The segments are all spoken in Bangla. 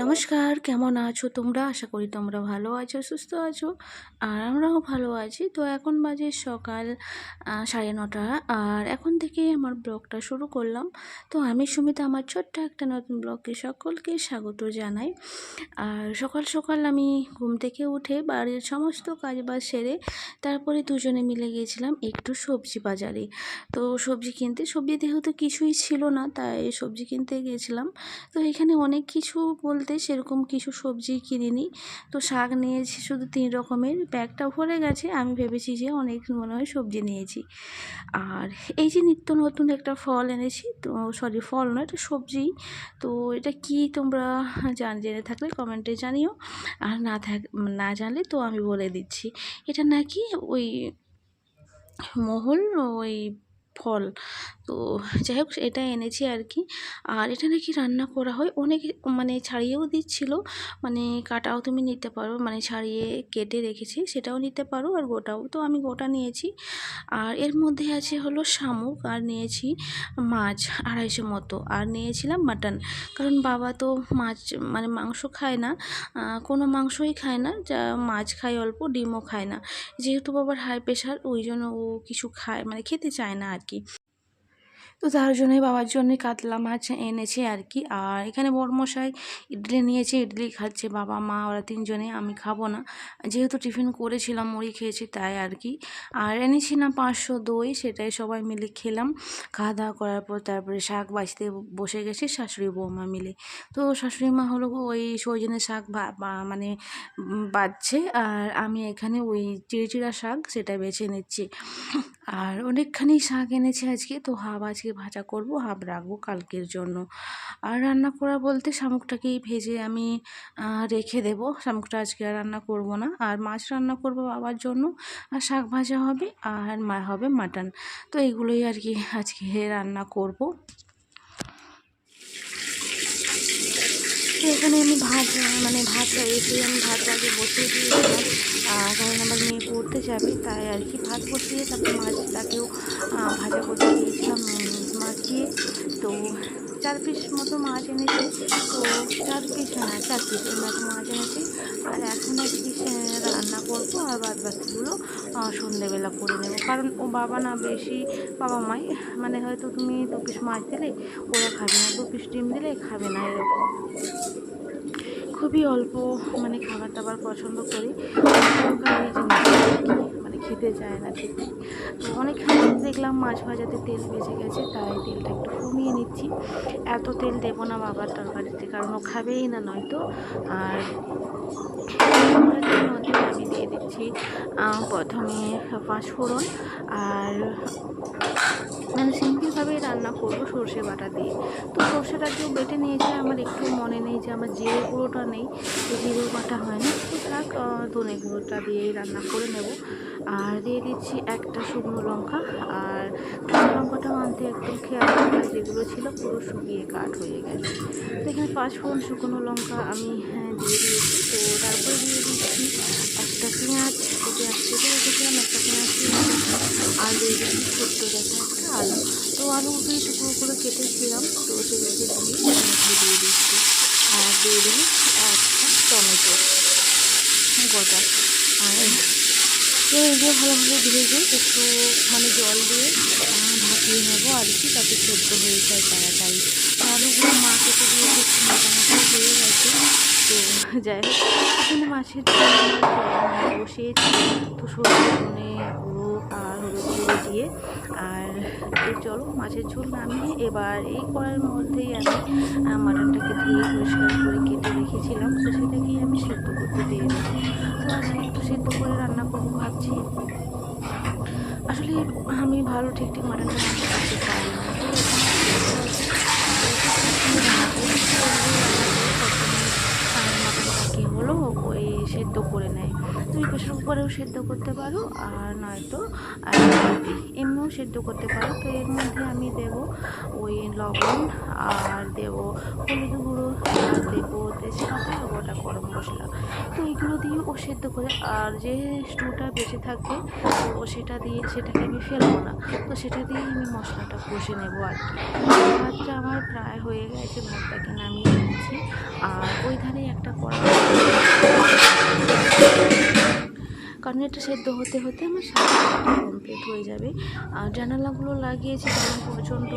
নমস্কার, কেমন আছো তোমরা? আশা করি তোমরা ভালো আছো, সুস্থ আছো, আর আমরাও ভালো আছি। তো এখন বাজে সকাল সাড়ে নটা, আর এখন থেকে আমার ব্লগটা শুরু করলাম। তো আমি সুমিতা, আমার ছোট্ট একটা নতুন ব্লগকে সকলকে স্বাগত জানাই। আর সকাল সকাল আমি ঘুম থেকে উঠে বাড়ির সমস্ত কাজ বাজ সেরে তারপরে দুজনে মিলে গিয়েছিলাম একটু সবজি বাজারে। তো সবজি কিনতে, সবজি যেহেতু কিছুই ছিল না, তাই সবজি কিনতে গিয়েছিলাম। তো এখানে অনেক কিছু বলতে সেরকম কিছু সবজি কিনিনি। তো শাক নিয়েছি শুধু তিন রকমের। ব্যাগটা ভরে গেছে, আমি ভেবেছি যে অনেক মনে হয় সবজি নিয়েছি। আর এই যে নিত্য নতুন একটা ফল এনেছি, তো সরি ফল নয়, এটা সবজি। তো এটা কি তোমরা জান, জেনে থাকলে কমেন্টে জানিও। আর না থাক, না জানলে তো আমি বলে দিচ্ছি। এটা নাকি ওই মহল, ওই ফল? তো যাই হোক এটা এনেছি আর কি আর এটা নাকি রান্না করা হয় অনেক মানে ছাড়িয়েও দিচ্ছিল মানে কাটাও তুমি নিতে পারো মানে ছাড়িয়ে কেটে রেখেছি, সেটাও নিতে পারো আর গোটাও। তো আমি গোটা নিয়েছি। আর এর মধ্যে আছে হলো শামুক আর নিয়েছি মাছ আড়াইশো মতো। আর নিয়েছিলাম মাটন। কারণ বাবা তো মাছ মানে মাংস খায় না কোনো মাংসই খায় না, যা মাছ খায় অল্প, ডিমও খায় না। যেহেতু বাবার হাই প্রেশার, ওই জন্য ও কিছু খায় মানে খেতে চায় না আর কি তো তার জন্যই বাবার জন্যই কাতলা মাছ এনেছে আর কি। আর এখানে বড়মশাই ইডলি নিয়েছে, ইডলি খাচ্ছে বাবা, মা, ওরা তিনজনে, আমি খাব না। যেহেতু টিফিন করেছিলাম, মুড়ি খেয়েছি তাই আর কি। আর এনেছি না পাঁচশো দই, সেটাই সবাই মিলে খেলাম। খাওয়া দাওয়া করার পর তারপরে শাক বাছতে বসে গেছি, শাশুড়ি বৌমা মিলে। তো শাশুড়ি মা হলো ওই সজনে শাক মানে বাছছে আর আমি এখানে ওই চিড়িচিড়া শাক, সেটা বেছে নিচ্ছি। আর অনেকখানি শাক এনেছে আজকে। তো হাফ আজকে ভাজা করব, হাফ রাখব কালকের জন্য। আর রান্না করা বলতে শামুকটাকেই ভেজে আমি রেখে দেব। শামুকটা আজকে আর রান্না করব না। আর মাছ রান্না করব বাবার জন্য। আর শাক ভাজা হবে, আর মা, হবে মাটন। তো এইগুলোই আর কি আজকে রান্না করব। তো এখানে আমি ভাত মানে ভাতটা এসে আমি ভাতটা আগে বসিয়ে দিয়েছিলাম আহ, কারণ আমার মেয়ে পড়তে যাবে তাই আর কি ভাত বসিয়ে তারপর মাছটাকেও আহ, ভাজা করতে দিয়েছিলাম উম, মাছ দিয়ে তো চার পিস মতো মাছ এনেছে তো চার পিস হ্যাঁ চার পিস মতো মাছ এনেছে আর এখন এক পিস রান্না করব আর বাদ বাকিগুলো সন্ধেবেলা করে নেব। কারণ ও বাবা না বেশি, বাবা মাই মানে হয়তো তুমি দু পিস মাছ দিলে, ওরা খাবে না। দু পিস ডিম দিলে খাবে না এরকম। খুবই অল্প মানে খাবার দাবার পছন্দ করি। মানে খেতে চায় না ঠিক। তো অনেকখানি দেখলাম মাছ ভাজাতে তেল বেঁচে গেছে, তাই তেলটা একটু কমিয়ে নিচ্ছি। এত তেল দেবো না বাবার তরকারিতে, কারণ ও খাবেই না নয়তো। আর মধ্যে আমি দিয়ে দিচ্ছি প্রথমে পাঁচফোড়ন আর মানে সিম্পলভাবেই রান্না করব সর্ষে বাটা দিয়ে। তো সর্ষেটা কেউ বেটে নিয়েছে আমার একটু মনে নেই যে আমার জিরে গুঁড়োটা নেই জিরে বাটা হয় না তো আহ, ধনে গুঁড়োটা দিয়েই রান্না করে নেব। আর দিয়ে দিচ্ছি একটা শুকনো লঙ্কা আর কাঁচা লঙ্কাটাও আনতে একদম খেয়াল রাখা যেগুলো ছিল পুরো শুকিয়ে কাঠ হয়ে গেছে। তো এখানে পাঁচ ফোড়ন শুকনো লঙ্কা আমি হ্যাঁ, দিয়ে দিয়েছি। তো তারপরে দিয়ে দিচ্ছি একটা পেঁয়াজ তো পেঁয়াজ কেটে রেখেছিলাম একটা পেঁয়াজ দিয়ে দিচ্ছি আর দিয়ে দিচ্ছি গেছে একটা আলু। তো আলুগুলো টুকরো করে কেটেছিলাম তো সেগুলোকে দিয়ে দিয়ে দিচ্ছি। আর দিয়ে দিলাম একটা টমেটো গোটা। আর তো এগুলো ভালোভাবে ভেজে একটু মানে জল দিয়ে ভাপিয়ে নেব আর কি, তাতে সেদ্ধ হয়ে যায় তাড়াতাড়ি। আলুগুলো মা কেটে দিয়ে মোটামুটি হয়ে গেছে। তো যাই হোক, এখানে মাছের বসিয়েছি। তো সরষে গুঁড়ো আর হলুদ গুঁড়ো দিয়ে। আর চলো মাছের ঝোল নামিয়ে এবার এই কড়াইয়ের মধ্যেই আমি মাটনটাকে ধুয়ে পরিষ্কার করে কেটে রেখেছিলাম। তো সেটাকেই আমি সেদ্ধ করতে দিয়ে দেবো তো আজকে একটু সেদ্ধ করে রান্না করব ভাবছি। আসলে আমি ভালো ঠিক ঠিক মাটনটা রান্না করতে পারি না তো মাটনটাকে হলো ওই সেদ্ধ করে নেয়। তুমি প্রেশার কুকারেও সেদ্ধ করতে পারো, আর নয়তো এমনিও সেদ্ধ করতে পারো। তো এর মধ্যে আমি দেব ওই লবণ, আর দেব হলুদ গুঁড়ো, আর দেবো তেজপাতা, আর গোটা গরম মশলা। তো এগুলো দিয়ে ও সেদ্ধ করে, আর যে স্টুটা বেঁচে থাকবে তো সেটা দিয়ে, সেটাকে আমি ফেলব না। তো সেটা দিয়ে আমি মশলাটা কষে নেব আর কি। ভাতটা আমার প্রায় হয়ে গেছে, ভাতটাকে নামিয়ে নিচ্ছি। আর ওই ধারে একটা কড়া কারণ এটা সেদ্ধ হতে হতে আমার সারাটা কমপ্লিট হয়ে যাবে। আর জানালাগুলো লাগিয়েছি কারণ প্রচণ্ড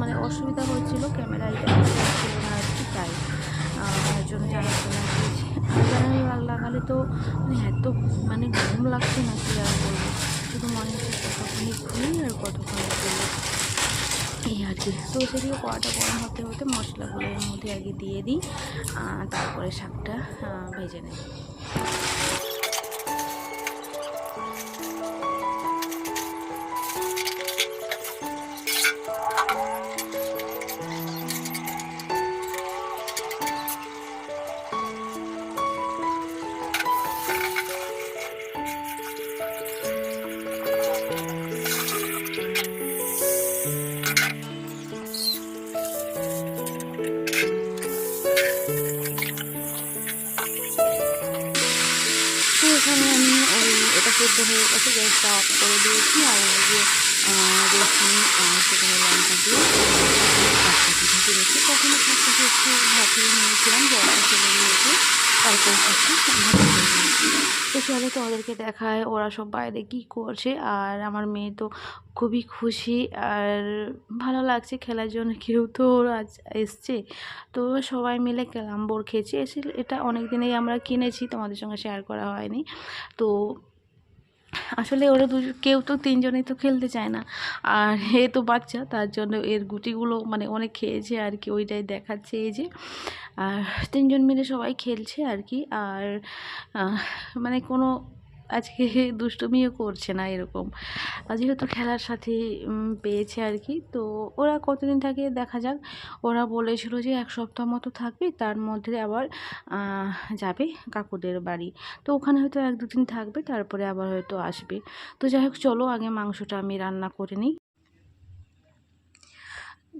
মানে অসুবিধা হচ্ছিল ক্যামেরায় যাচ্ছিল না আর কি তাই। তার জন্য জানালা লাগিয়েছি। আর জানালা লাগালে তো মানে এত মানে গরম লাগছে না কি আর বলব। শুধু মনে হচ্ছে কতক্ষণই খুলি আর কতক্ষণই খুলি এই আর কি। তো সেদিকে কড়াটা গরম হতে হতে মশলাগুলো এর মধ্যে আগে দিয়ে দিই তারপরে শাকটা ভেজে নেই গেছে গ্যাসটা অফ করে দিয়েছি আর আহ, রসুন সেখানে লঙ্কা দিয়ে ঢেকে রেখে তখন শাকটাকে একটু ভাপিয়ে নিয়েছিলাম জলটা চলে গিয়েছে তারপর শাকটা তো চলো তো ওদেরকে দেখায় ওরা সব বাইরে কী করছে আর আমার মেয়ে তো খুবই খুশি আর ভালো লাগছে খেলার জন্য কেউ তো আজ এসছে তো সবাই মিলে ক্যারাম বোর্ড খেয়েছি এসে এটা অনেক দিনেই আমরা কিনেছি তোমাদের সঙ্গে শেয়ার করা হয়নি তো আসলে ওরা দু, কেউ তো তিনজনেই তো খেলতে চায় না। আর এ তো বাচ্চা, তার জন্য এর গুটিগুলো মানে অনেক খেয়েছে আর কি, ওইটাই দেখাচ্ছে এই যে। আর তিনজন মিলে সবাই খেলছে আর কি, আর মানে কোনো আজকে দুষ্টুমিও করছে না এরকম। যেহেতু খেলার সাথে পেয়েছে আর কি, তো ওরা কতদিন থাকে দেখা যাক। ওরা বলেছিল যে এক সপ্তাহ মতো থাকবে, তার মধ্যে আবার যাবে কাকুদের বাড়ি। তো ওখানে হয়তো এক দুদিন থাকবে, তারপরে আবার হয়তো আসবে। তো যাই হোক, চলো আগে মাংসটা আমি রান্না করে নিই।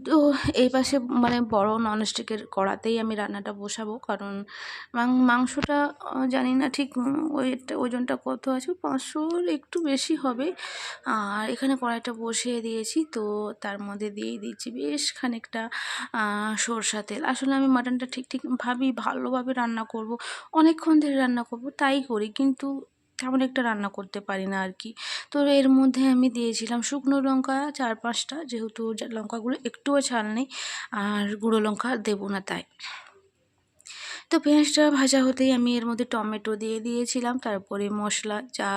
তো এই পাশে মানে বড় ননস্টিকের কড়াতেই আমি রান্নাটা বসাবো। কারণ মাংসটা জানি না ঠিক ওয়েটটা ওজনটা কত আছে? পাঁচশোর একটু বেশি হবে। আর এখানে কড়াইটা বসিয়ে দিয়েছি, তো তার মধ্যে দিয়ে দিচ্ছি বেশ খানিকটা সরষা তেল। আসলে আমি মাটনটা ঠিক ঠিক ভাবি ভালোভাবে রান্না করব। অনেকক্ষণ ধরে রান্না করব, তাই করি। কিন্তু তেমন একটা রান্না করতে পারি না আর কি তো এর মধ্যে আমি দিয়েছিলাম শুকনো লঙ্কা চার পাঁচটা, যেহেতু লঙ্কাগুলো একটুও ছাল নেই, আর গুঁড়ো লঙ্কা দেবো না তাই। তো পেঁয়াজটা ভাজা হতেই আমি এর মধ্যে টমেটো দিয়ে দিয়েছিলাম, তারপরে মশলা, চা,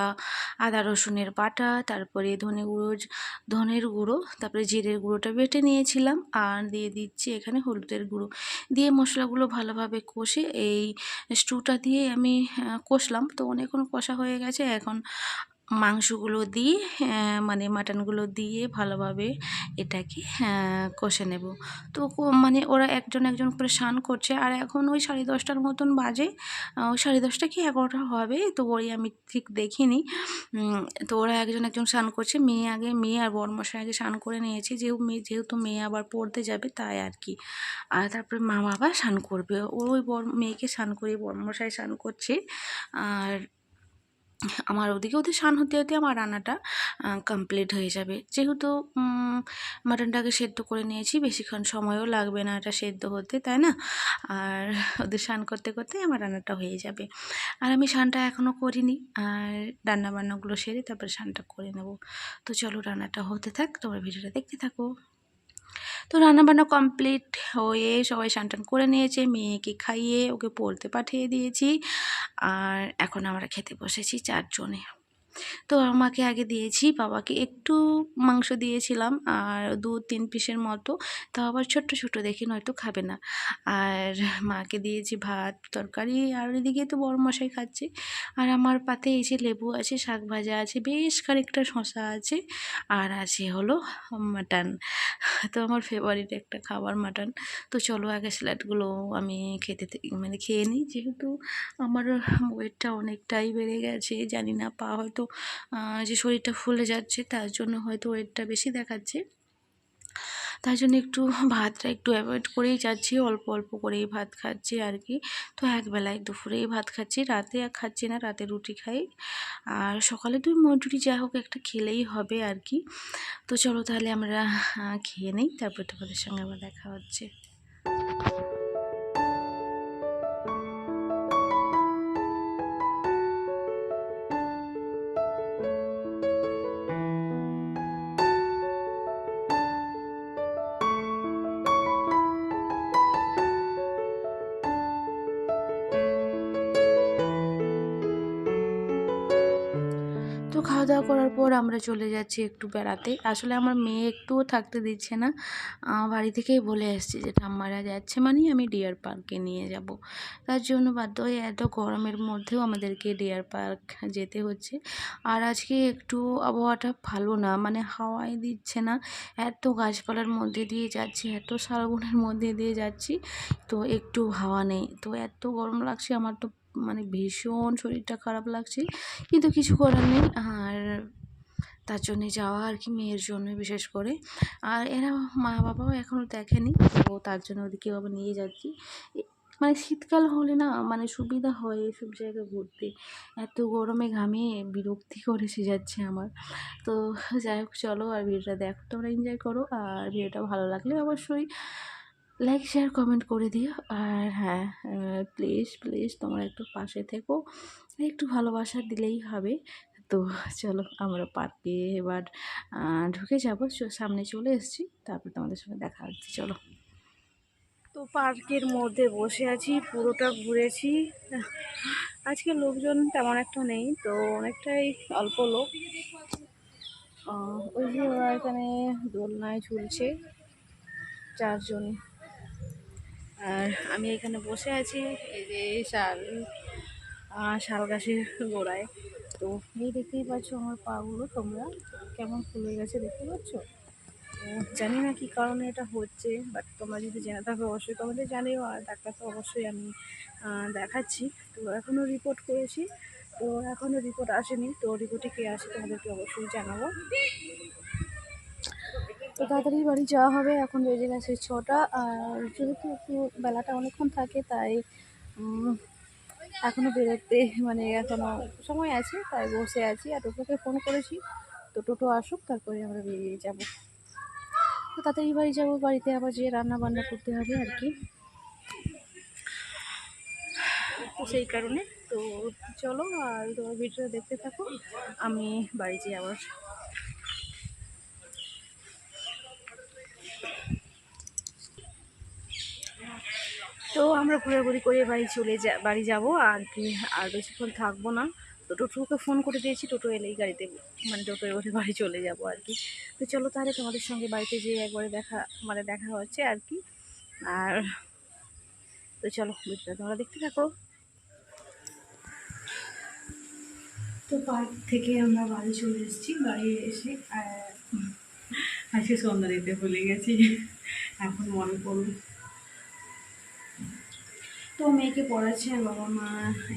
আদা, রসুনের বাটা, তারপরে ধনে গুঁড়ো ধনের গুঁড়ো, তারপরে জিরের গুঁড়োটা বেটে নিয়েছিলাম আর দিয়ে দিচ্ছি এখানে হলুদের গুঁড়ো। দিয়ে মশলাগুলো ভালোভাবে কষে এই স্টুটা দিয়ে আমি কষলাম। তো অনেকক্ষণ কষা হয়ে গেছে, এখন মাংসগুলো দিয়ে মানে মাটনগুলো দিয়ে ভালোভাবে এটাকে আহ, কষে নেব। তো মানে ওরা একজন একজন করে স্নান করছে আর এখন ওই সাড়ে দশটার মতন বাজে। ওই সাড়ে দশটা কি এগারোটা হবে? তো ওই আমি ঠিক দেখিনি। তো ওরা একজন একজন স্নান করছে। মেয়ে আগে মেয়ে আর বড়মশাই আগে স্নান করে নিয়েছে। যেহেতু মেয়ে যেহেতু মেয়ে আবার পড়তে যাবে তাই আর কি। আর তারপরে মা বাবা স্নান করবে। ওই বড় মেয়েকে স্নান করে বড়মশাই স্নান করছে। আর আমার ওদিকে ওদের স্নান হতে হতে আমার রান্নাটা কমপ্লিট হয়ে যাবে। যেহেতু মাটনটাকে সেদ্ধ করে নিয়েছি, বেশিক্ষণ সময়ও লাগবে না এটা সেদ্ধ হতে, তাই না? আর ওদের স্নান করতে করতে আমার রান্নাটা হয়ে যাবে। আর আমি স্নানটা এখনও করিনি, আর রান্না বান্নাগুলো সেরে তারপরে স্নানটা করে নেব। তো চলো রান্নাটা হতে থাক, তোমরা ভিডিওটা দেখতে থাকো। তো রান্নাবান্না কমপ্লিট হয়ে সবাই স্নান করে নিয়েছে, মেয়েকে খাইয়ে ওকে পড়তে পাঠিয়ে দিয়েছি। আর এখন আমরা খেতে বসেছি চারজনে। তো আমাকে আগে দিয়েছি, বাবাকে একটু মাংস দিয়েছিলাম আর দু তিন পিসের মতো। তাও আবার ছোট্ট ছোট দেখে নয়তো খাবে না। আর মাকে দিয়েছি ভাত, তরকারি আর এদিকে তো বড় মশাই খাচ্ছে। আর আমার পাতে এই যে লেবু আছে, শাক ভাজা আছে, বেশ খানিকটা শশা আছে আর আছে হলো মাটন। তো আমার ফেভারিট একটা খাবার মাটন। তো চলো আগে স্যালাডগুলো আমি খেতে মানে খেয়ে নিই। যেহেতু আমার ওয়েটটা অনেকটাই বেড়ে গেছে, জানি না পা হয়তো যে শরীরটা ফুলে যাচ্ছে, তার জন্য হয়তো ওয়েটটা বেশি দেখাচ্ছে। তার জন্য একটু ভাতটা একটু অ্যাভয়েড করেই যাচ্ছি, অল্প অল্প করেই ভাত খাচ্ছি আর কি তো একবেলায় দুপুরেই ভাত খাচ্ছি, রাতে আর খাচ্ছি না, রাতে রুটি খাই। আর সকালে তুই মজুরি যা হোক একটা খেলেই হবে আর কি তো চলো তাহলে আমরা খেয়ে নিই, তারপর তোমাদের সঙ্গে আবার দেখা হচ্ছে। করার পর আমরা চলে যাচ্ছি একটু বেড়াতে। আসলে আমার মেয়ে একটুও থাকতে দিচ্ছে না। বাড়ি থেকেই বলে এসছে যে, ঠাম্মারা যাচ্ছে মানে আমি ডিয়ার পার্কে নিয়ে যাব। তার জন্য বাধ্য হয়ে এত গরমের মধ্যেও আমাদেরকে ডিয়ার পার্ক যেতে হচ্ছে। আর আজকে একটু আবহাওয়াটা ভালো না মানে হাওয়াই দিচ্ছে না। এত গাছপালার মধ্যে দিয়ে যাচ্ছি, এত শালবনের মধ্যে দিয়ে যাচ্ছি, তো একটু হাওয়া নেই। তো এত গরম লাগছে, আমার তো মানে ভীষণ শরীরটা খারাপ লাগছে। কিন্তু কিছু করার নেই। আর তার জন্যে যাওয়া আর কি মেয়ের জন্য বিশেষ করে। আর এরা মা বাবাও এখনও দেখেনি। তো তার জন্য ওদিকে আবার নিয়ে যাচ্ছি। মানে শীতকাল হলে না মানে সুবিধা হয় এসব জায়গায় ঘুরতে। এত গরমে ঘামে বিরক্তি করে এসে যাচ্ছে আমার। তো যাই হোক, চলো আর ভিডিওটা দেখো, তোমরা এনজয় করো। আর ভিডিওটা ভালো লাগলে অবশ্যই লাইক শেয়ার কমেন্ট করে দিও। আর হ্যাঁ প্লিজ প্লিজ তোমরা একটু পাশে থেকো। একটু ভালোবাসা দিলেই হবে। তো চলো, আমরা পার্কে এবার ঢুকে যাব। সামনে চলে এসেছি। তারপর তোমাদের সঙ্গে দেখা হচ্ছে। চলো। তো পার্কের মধ্যে বসে আছি, পুরোটা ঘুরেছি। আজকে লোকজন তেমন একটা নেই, তো অনেকটাই অল্প লোক। ওই যে ওরা এখানে দোলনায় ঝুলছে, চারজন। আর আমি এখানে বসে আছি, এই যে শাল শাল গাছের গোড়ায়। তো এই দেখতেই পাচ্ছ আমার পাগুলো তোমরা, কেমন ফুলে গেছে দেখতে পাচ্ছ? জানি না কি কারণে এটা হচ্ছে বাট তোমরা যদি জেনে থাকো অবশ্যই তোমাদের জানিও, আর ডাক্তার তো অবশ্যই আমি দেখাচ্ছি। তো এখনও রিপোর্ট করেছি, তো এখনও রিপোর্ট আসেনি, তো রিপোর্টে কে আসে তোমাদেরকে অবশ্যই জানাব। তো তাড়াতাড়ি বাড়ি যাওয়া হবে, এখন বেজে গেছে ছটা, আর যেহেতু একটু বেলাটা অনেকক্ষণ থাকে, তাই এখনও বেরোতে মানে এখনও সময় আছে, তাই বসে আছি, আর টোটোকে ফোন করেছি, তো টোটো আসুক, তারপরে আমরা বেরিয়ে যাব। তো তাড়াতাড়ি বাড়ি যাব, বাড়িতে আবার যেয়ে রান্না বান্না করতে হবে আর কি। তো সেই কারণে, তো চলো, আর তোমার ভিডিওটা দেখতে থাকো, আমি বাড়ি যাই আবার তো আমরা ঘোরাঘুরি করে বাড়ি চলে যা, বাড়ি যাব আর কি, আর বেশিক্ষণ থাকব না। তো টোটোকে ফোন করে দিয়েছি, টোটো এলেই গাড়িতে মানে টোটোয় ওঠে বাড়ি চলে যাব আর কি। তো চলো তাহলে তোমাদের সঙ্গে বাড়িতে যেয়ে একবারে দেখা মানে দেখা হচ্ছে আর কি। আর তো চলো, ভিডিওটা তোমরা দেখতে থাকো। তো পার্ক থেকে আমরা বাড়ি চলে এসেছি, বাড়ি এসে আজকে সন্ধ্যা দিতে ভুলে গেছি। এখন মনে পড়ল। তো মেয়েকে পড়াচ্ছে, আর বাবা মা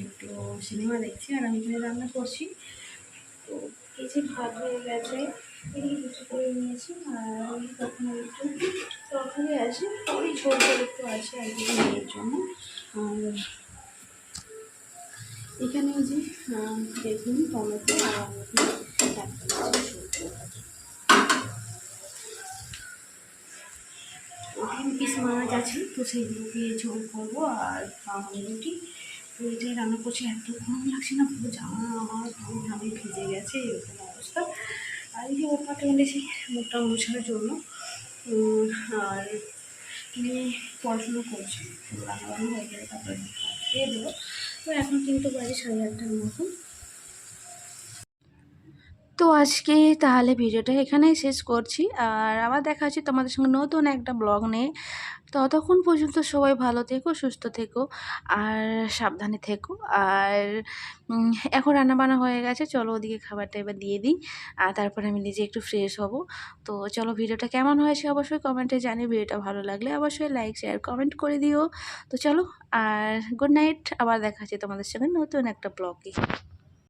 একটু সিনেমা দেখছে, আর আমি এখানে রান্না করছি। তো এই যে ভাত হয়ে গেছে, এদিকে কিছু করে নিয়েছি, আর তখন একটু তরকারি আছে, ওই ঝোল একটু আছে আর কি মেয়ের জন্য। আর এখানে এই যে বেগুন, টমেটো, আর এখানে। তিন মাছ আছে তো সেইগুলোকে ঝোল করব আর খাওয়ানো রুটি। তো এটাই রান্না করছি, এত লাগছে না, পুরো জামা আমার পুরো ঘামে ভিজে গেছে, এরকম অবস্থা। আর এই যে ওপাটা এনেছি মুখটা মোছার জন্য। আর মেয়ে পড়াশুনো করছে, তো রান্নাবান্না হয়ে গেলে তারপরে খেয়ে দেবো। তো এখন কিন্তু বাজে সাড়ে আটটার মতন। তো আজকে তাহলে ভিডিওটা এখানেই শেষ করছি। আর আবার দেখা হচ্ছে তোমাদের সঙ্গে নতুন একটা ব্লগ নিয়ে। ততক্ষণ পর্যন্ত সবাই ভালো থেকো, সুস্থ থেকো, আর সাবধানে থেকো। আর এখন রান্নাবান্না হয়ে গেছে। চলো ওদিকে খাবারটা এবার দিয়ে দিই। আর তারপরে আমি নিজে একটু ফ্রেশ হব। তো চলো ভিডিওটা কেমন হয়েছে অবশ্যই কমেন্টে জানি ভিডিওটা ভালো লাগলে অবশ্যই লাইক শেয়ার কমেন্ট করে দিও। তো চলো, আর গুড নাইট আবার দেখা হচ্ছে তোমাদের সঙ্গে নতুন একটা ব্লগে।